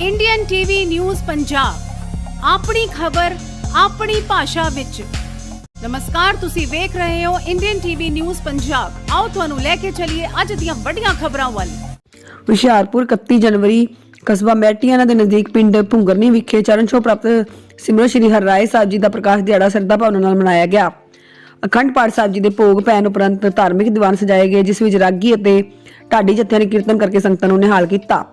Indian TV news Punjab ਆਪਣੀ ਖਬਰ, ਆਪਣੀ ਭਾਸ਼ਾ ਵਿੱਚ। ਨਮਸਕਾਰ, ਤੁਸੀਂ ਵੇਖ ਰਹੇ ਹੋ ਇੰਡੀਅਨ ਟੀਵੀ ਨਿਊਜ਼ ਪੰਜਾਬ ਆਓ ਤੁਹਾਨੂੰ ਲੈ ਕੇ ਚੱਲੀਏ ਅੱਜ ਦੀਆਂ ਵੱਡੀਆਂ ਖਬਰਾਂ ਵੱਲ। ਹੁਸ਼ਿਆਰਪੁਰ 31 ਜਨਵਰੀ, ਕਸਬਾ ਮੈਟੀਆਣਾ ਦੇ ਨਜ਼ਦੀਕ ਪਿੰਡ ਭੁੰਗਰਨੀ ਵਿਖੇ ਚਰਨ ਛੋਹ ਪ੍ਰਾਪਤ ਸਿਮਰਨ ਸ਼੍ਰੀ ਹਰਿਰਾਏ ਸਾਹਿਬ ਜੀ ਦਾ ਪ੍ਰਕਾਸ਼ ਦਿਹਾੜਾ ਸਰਦਾ ਭਾਵਨਾ ਨਾਲ ਮਨਾਇਆ ਗਿਆ। ਅਖੰਡ ਪਾਠ ਸਾਹਿਬ ਜੀ ਦੇ ਭੋਗ ਪੈਣ ਉਪਰੰਤ ਧਾਰਮਿਕ ਦੀਵਾਨ ਸਜਾਏ ਗਏ, ਜਿਸ ਵਿੱਚ ਰਾਗੀ ਅਤੇ ਢਾਡੀ ਜੱਥਿਆਂ ਨੇ ਕੀਰਤਨ ਕਰਕੇ ਸੰਗਤਾਂ ਨੂੰ ਨਿਹਾਲ ਕੀਤਾ।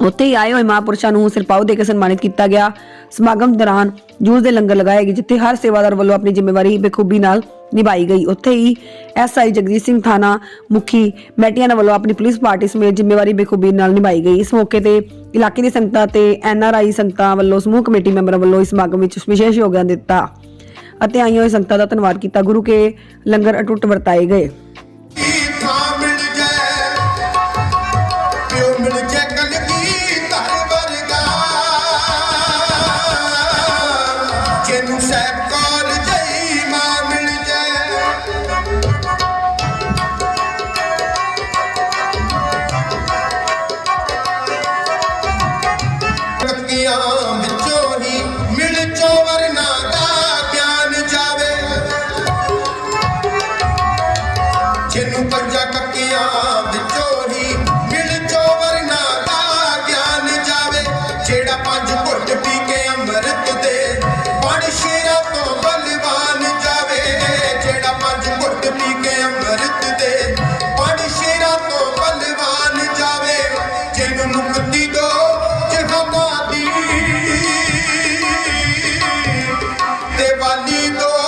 ਉੱਥੇ ਹੀ ਆਏ ਹੋਏ ਮਹਾਂਪੁਰਸ਼ਾਂ ਨੂੰ ਸਿਰਪਾਉ ਦੇ ਕੇ ਸਨਮਾਨਿਤ ਕੀਤਾ ਗਿਆ। ਸਮਾਗਮ ਦੌਰਾਨ ਜੂਸ ਦੇ ਲੰਗਰ ਲਗਾਏ ਗਏ, ਜਿੱਥੇ ਹਰ ਸੇਵਾਦਾਰ ਵੱਲੋਂ ਆਪਣੀ ਜ਼ਿੰਮੇਵਾਰੀ ਬਖੂਬੀ ਨਾਲ ਨਿਭਾਈ ਗਈ। ਉੱਥੇ ਹੀ ਐਸਆਈ ਜਗਜੀਤ ਸਿੰਘ ਥਾਣਾ ਮੁਖੀ ਮੈਟੀਆਨਾ ਵੱਲੋਂ ਆਪਣੀ ਪੁਲਿਸ ਪਾਰਟੀ ਸਮੇਤ ਜ਼ਿੰਮੇਵਾਰੀ ਬਖੂਬੀ ਨਾਲ ਨਿਭਾਈ ਗਈ। ਇਸ ਮੌਕੇ ਤੇ ਇਲਾਕੇ ਦੀ ਸੰਗਤਾਂ ਤੇ ਐਨਆਰਆਈ ਸੰਗਤਾਂ ਵੱਲੋਂ ਸਮੂਹ ਕਮੇਟੀ ਮੈਂਬਰਾਂ ਵੱਲੋਂ ਇਸ ਸਮਾਗਮ ਵਿੱਚ ਵਿਸ਼ੇਸ਼ ਯੋਗਦਾਨ ਦਿੱਤਾ ਅਤੇ ਆਈਆਂ ਹੋਈ ਸੰਗਤਾਂ ਦਾ ਧੰਨਵਾਦ ਕੀਤਾ। ਗੁਰੂ ਕੇ ਲੰਗਰ ਅਟੁੱਟ ਵਰਤਾਏ ਗਏ। ਕੇ ਤੂੰ ਸਹਿਬ ਕੋਲ ਜਈ ਕੱਕੀਆਂ ਵਿੱਚੋਂ ਦਾ ਗਿਆਨ ਜਾਵੇ। ਜਿਹਨੂੰ ਪੰਜਾ ਕੱਕੀਆਂ ਵਿੱਚੋਂ ਹੀ I need panito